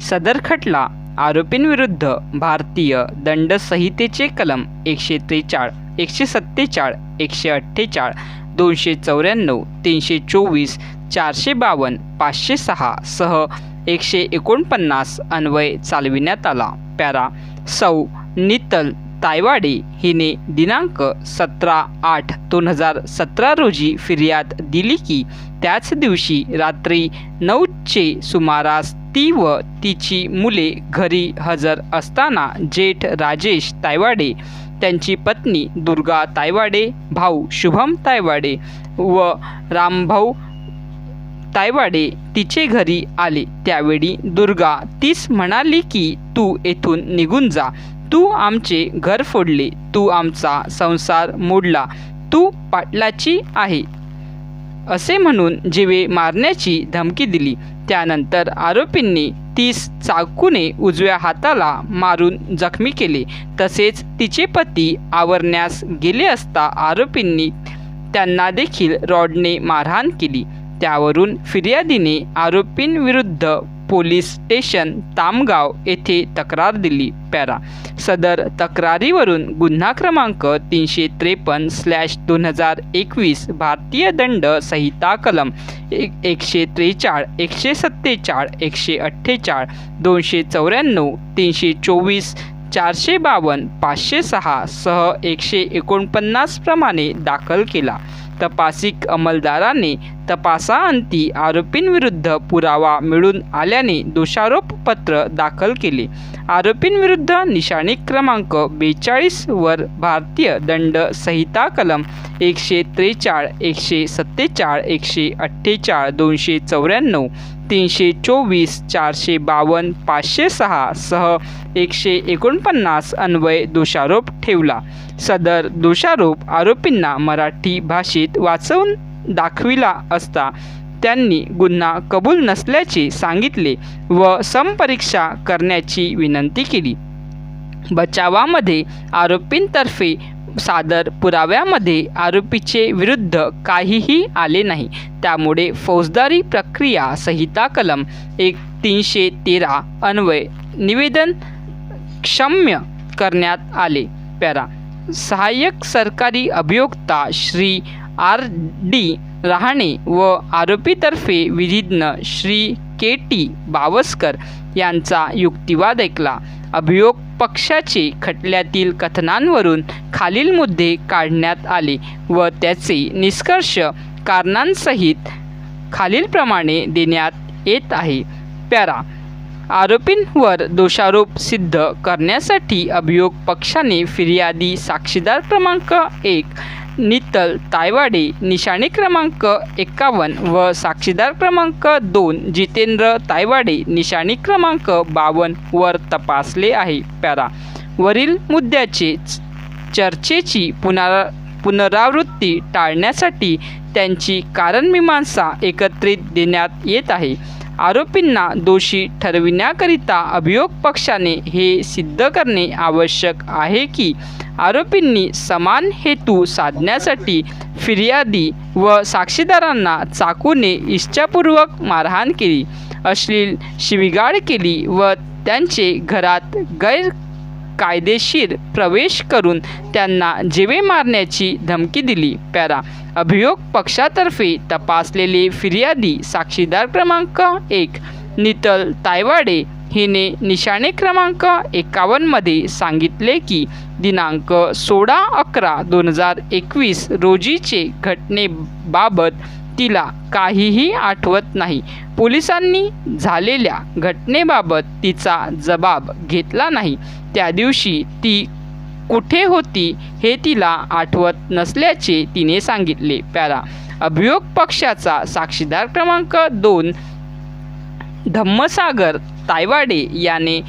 सदर खटला आरोपींविरुद्ध भारतीय दंड संहितेचे कलम एकशे त्रेचाळ एकशे सत्तेचाळ एकशे अठ्ठेचाळ दोनशे चौऱ्याण्णव तीनशे चोवीस चारशे बावन्न पाचशे सहा सह एकशे एकोणपन्नास अन्वय चालविण्यात आला. पॅरा सौ नितल तायवाडे हिने दिनांक सतरा आठ दोन हजार सतरा रोजी फिर्याद दिली की त्याच दिवशी रात्री नऊचे सुमारास ती व तिची मुले घरी हजर असताना जेठ राजेश तायवाडे त्यांची पत्नी दुर्गा तायवाडे भाऊ शुभम तायवाडे व रामभाऊ तायवाडे तिचे घरी आले. त्यावेळी दुर्गा तीस म्हणाली की तू येथून निघून जा. तू आमचे घर फोडले. तू आमचा संसार मोडला. तू पाटलाची आहे. असे म्हणून जीवे मारण्याची धमकी दिली. त्यानंतर आरोपींनी तीस चाकूने उजव्या हाताला मारून जखमी केले. तसेच तिचे पती आवरण्यास गेले असता आरोपींनी त्यांना देखील रॉडने मारहाण केली. त्यावरून फिर्यादीने आरोपींविरुद्ध पोलीस स्टेशन तामगाव येथे तक्रार दिली. पॅरा. सदर तक्रारीवरून गुन्हा क्रमांक तीनशे त्रेपन्न स्लॅश दोन हजार एकवीस भारतीय दंड संहिता कलम एक एकशे त्रेचाळ एकशे सत्तेचाळ एकशे अठ्ठेचाळ दोनशे चौऱ्याण्णव तीनशे चोवीस चारशे बावन्न पाचशे सहा सह एकशे एकोणपन्नास प्रमाणे दाखल केला. तपासिक अंमलदाराने तपासाअंती आरोपींविरुद्ध पुरावा मिळून आल्याने दोषारोपपत्र दाखल केले. आरोपींविरुद्ध निशाणी क्रमांक बेचाळीसवर भारतीय दंड संहिता कलम एकशे त्रेचाळ एकशे सत्तेचाळ एकशे अठ्ठेचाळ दोनशे चौऱ्याण्णव तीनशे चोवीस चारशे बावन्न पाचशे सहा सह एकशे एकोणपन्नास अन्वय दोषारोप ठेवला. सदर दोषारोप आरोपींना मराठी भाषेत वाचवून दाखविला असता त्यांनी गुन्हा कबूल नसल्याचे सांगितले व समपरीक्षा करण्याची विनंती केली. बचावामध्ये आरोपींतर्फे सादर पुराव्यामध्ये आरोपीचे विरुद्ध काहीही आले नाही. त्यामुळे फौजदारी प्रक्रिया संहिता कलम एक तीनशे तेरा अन्वय निवेदन क्षम्य करण्यात आले. पॅरा सहाय्यक सरकारी अभियोक्ता श्री आर डी रहाणे व आरोपीतर्फे विधिज्ञ श्री के टी बावस्कर यांचा युक्तिवाद ऐकला. अभियोग पक्षाचे खटल्यातील कथनांवरून खालील मुद्दे काढण्यात आले व त्याचे निष्कर्ष कारणांसहित खालीलप्रमाणे देण्यात येत आहे. पॅरा. आरोपींवर दोषारोप सिद्ध करण्यासाठी अभियोग पक्षाने फिर्यादी साक्षीदार क्रमांक एक नितल तायवाडे निशाणी क्रमांक एकावन्न व साक्षीदार क्रमांक दोन जितेंद्र तायवाडे निशाणी क्रमांक बावन्नवर तपासले आहे. पॅरा. वरील मुद्द्याचे च- चर्चेची पुनरा पुनरावृत्ती टाळण्यासाठी त्यांची कारणमीमांसा एकत्रित देण्यात येत आहे. आरोपींना दोषी ठरविण्याकरिता अभियोग पक्षाने हे सिद्ध करणे आवश्यक आहे की आरोपींनी समान हेतू साधण्यासाठी फिर्यादी व साक्षीदारांना चाकूने इच्छापूर्वक मारहाण केली अश्लील शिविगाळ केली व त्यांचे घरात गैर कायदेशीर प्रवेश करून त्यांना जीवे मारण्याची धमकी दिली. पॅरा अभियोग पक्षातर्फे तपासलेले फिर्यादी साक्षीदार क्रमांक एक. नितल तायवाडे हिने निशाणे क्रमांक एकावन्नमध्ये सांगितले की दिनांक सोळा अकरा दोन हजार एकवीस रोजीचे घटनेबाबत तिला काहीही आठवत नाही. पोलिसांनी झालेल्या घटनेबाबत तिचा जबाब घेतला नाही. त्या दिवशी ती कुठे होती हे तिला आठवत नसल्याचे तिने सांगितले. प्यारा अभियोग पक्षाचा साक्षीदार क्रमांक दोन धम्मसागर तायवाडे याने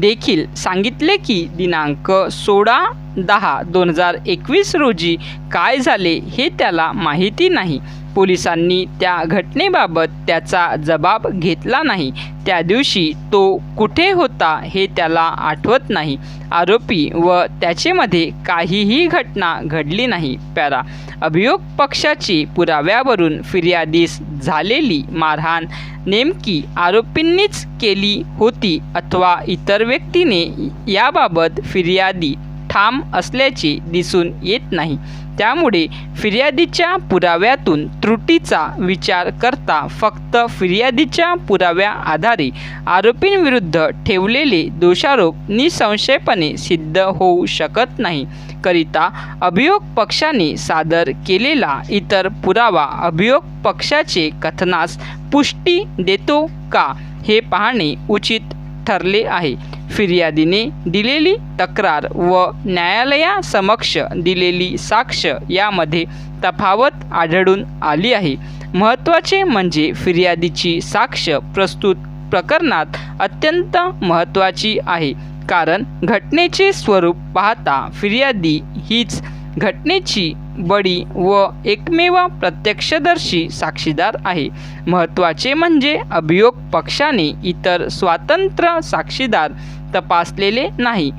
देखील सांगितले की दिनांक सोळा दहा दोन हजार एकवीस रोजी काय झाले हे त्याला माहिती नाही. पोलिसांनी त्या घटनेबाबत त्याचा जबाब घेतला नाही. त्या दिवशी तो कुठे होता हे त्याला आठवत नाही. आरोपी व त्याचेमध्ये काहीही घटना घडली नाही. पॅरा अभियोग पक्षाची पुराव्यावरून फिर्यादीस झालेली मारहाण नेमकी आरोपींनीच केली होती अथवा इतर व्यक्तीने याबाबत फिर्यादी ठाम असल्याचे दिसून येत नाही. त्यामुळे फिर्यादीच्या पुराव्यातून त्रुटीचा विचार करता फक्त फिर्यादीच्या पुराव्या आधारे आरोपींविरुद्ध ठेवलेले दोषारोप निसंशयपणे सिद्ध होऊ शकत नाही. करिता अभियोग पक्षाने सादर केलेला इतर पुरावा अभियोग पक्षाचे कथनास पुष्टी देतो का हे पाहणे उचित ठरले आहे. फिर्यादीने दिलेली तक्रार व न्यायालयासमक्ष दिलेली साक्ष यामध्ये तफावत आढळून आली आहे. महत्त्वाचे म्हणजे फिर्यादीची साक्ष प्रस्तुत प्रकरणात अत्यंत महत्त्वाची आहे. कारण घटनेचे स्वरूप पाहता फिर्यादी हीच घटनेची बडी व एकमेव प्रत्यक्षदर्शी साक्षीदार आहे. महत्त्वाचे म्हणजे अभियोग पक्षाने इतर स्वातंत्र्य साक्षीदार तपासलेले नाही.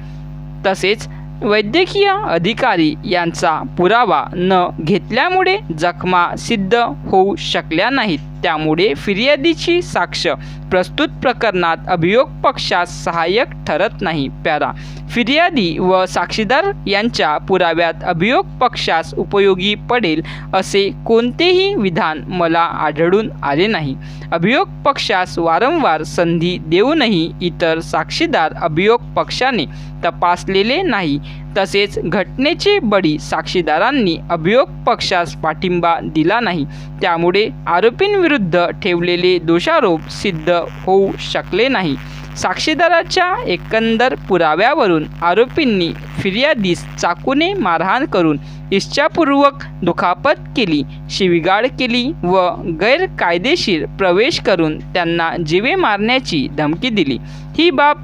तसेच वैद्यकीय अधिकारी यांचा पुरावा न घेतल्यामुळे जखमा सिद्ध होऊ शकल्या नाहीत. त्यामुळे फिर्यादीची साक्ष प्रस्तुत प्रकरणात अभियोग पक्षास सहाय्यक ठरत नाही. पॅरा फिर्यादी व साक्षीदार यांच्या पुराव्यात अभियोग पक्षास उपयोगी पडेल असे कोणतेही विधान मला आढळून आले नाही. अभियोग पक्षास वारंवार संधी देऊनही इतर साक्षीदार अभियोग पक्षाने तपासलेले नाही. तसेच घटनेचे बळी साक्षीदारांनी अभियोग पक्षास पाठिंबा दिला नाही. त्यामुळे आरोपींविरुद्ध ठेवलेले दोषारोप सिद्ध होऊ शकले नाही. साक्षीदाराच्या एकंदर पुराव्यावरून आरोपींनी फिर्यादीस चाकूने मारहाण करून इच्छापूर्वक दुखापत केली शिवीगाळ केली व गैरकायदेशीर प्रवेश करून त्यांना जीवे मारण्याची धमकी दिली. ही बाब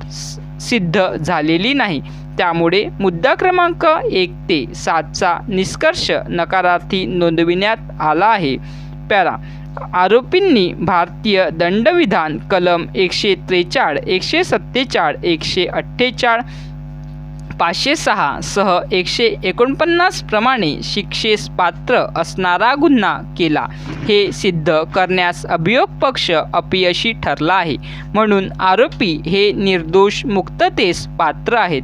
सिद्ध झालेली नाही. त्यामुळे मुद्दा क्रमांक एक ते सातचा निष्कर्ष नकारार्थी नोंदविण्यात आला आहे. पॅरा आरोपींनी भारतीय दंडविधान कलम एकशे त्रेचाळ एकशे सत्तेचाळ एकशे अठ्ठेचाळ पाचशे सहा सह एकशे एकोणपन्नास प्रमाणे शिक्षेस पात्र असणारा गुन्हा केला. हे सिद्ध करण्यास अभियोग पक्ष अपयशी ठरला आहे. म्हणून आरोपी हे निर्दोष मुक्ततेस पात्र आहेत.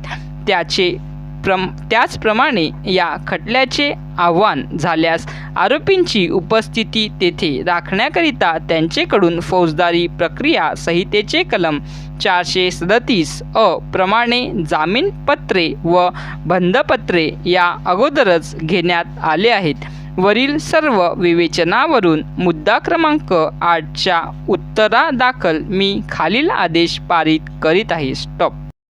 त्याचे प्रम त्याचप्रमाणे या खटल्याचे आव्हान झाल्यास आरोपींची उपस्थिती तेथे राखण्याकरिता त्यांचेकडून फौजदारी प्रक्रिया संहितेचे कलम चारशे सदतीस अ प्रमाणे जामीनपत्रे व बंधपत्रे या अगोदरच घेण्यात आले आहेत. वरील सर्व विवेचनावरून मुद्दा क्रमांक आठच्या उत्तरादाखल मी खालील आदेश पारित करीत आहे. स्टॉप.